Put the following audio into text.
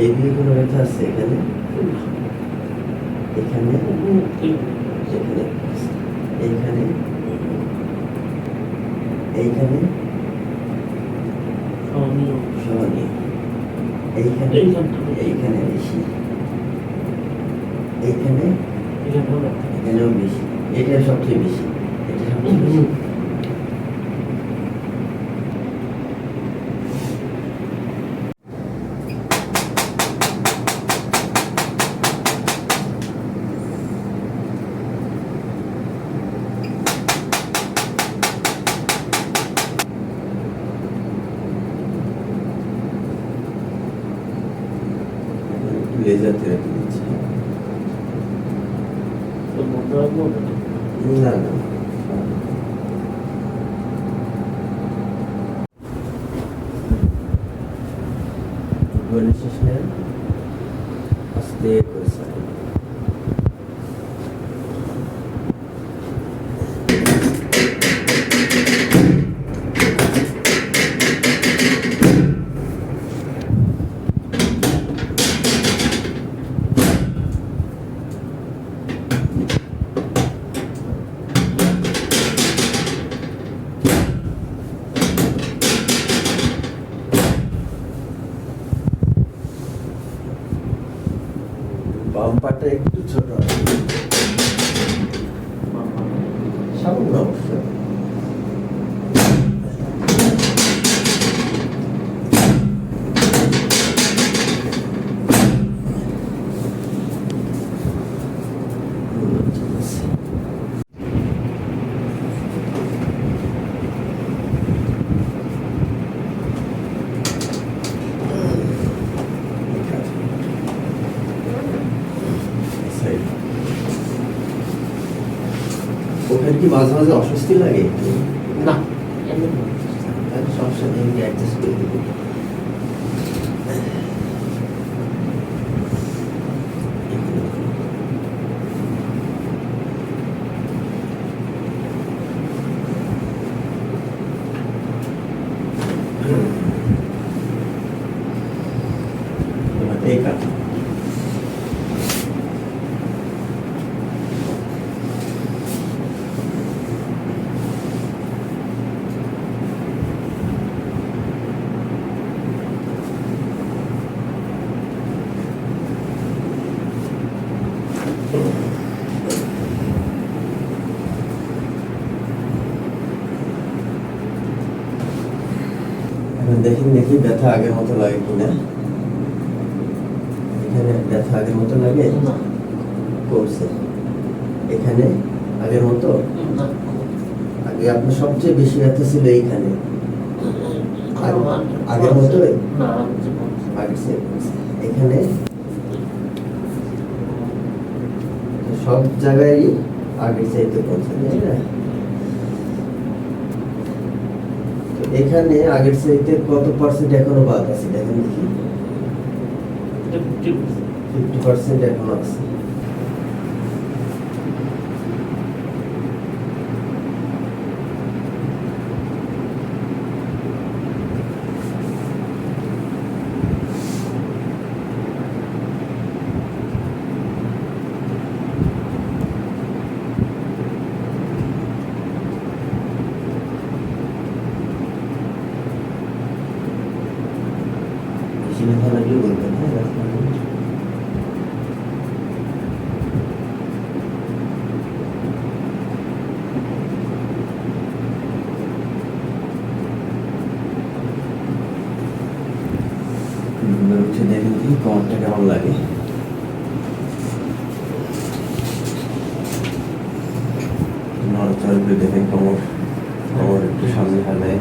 এইদিকে কোনো ব্যথা আছে এখানে এখানে এখানে এইখানে এইখানে সহনীয় এইখানে এইখানটা। এইখানে বেশি এইখানে এখানেও বেশি এটা সবচেয়ে বেশি এটা সবচেয়ে বেশি লেজার থেরাপি দিচ্ছি না না। নিঃশ্বাস নেন আস্তে করে বাম পাটা একটু ছোট। সামান্য ওখানে কি মাঝে মাঝে অস্বস্তি লাগে না তাহলে সমস্যা নেই এমনি অ্যাডজাস্ট করে দেবো এবার এই দেখি দেখি ব্যথা আগের মতো লাগে কিনা। এখানে ব্যথা আগের মতো লাগে? না। করছে। এখানে আগের মতো? আগে আপনার সবচেয়ে বেশি ব্যথা ছিল এইখানে। আগের আগের এখানে সব জায়গায় আগের চাইতে পৌঁছে তাই না। এখানে আগের চাইতে কত পার্সেন্ট এখনও বাদ আছে? দেখেন দেখি। ফিফটি পার্সেন্ট এখনও আছে। লাগলে বলবেন হ্যাঁ লাগলে। দেখেন দেখি কোমরটা কেমন লাগে নড়াচড়া করে দেখেন কোমর কোমর একটু সামনে হালায়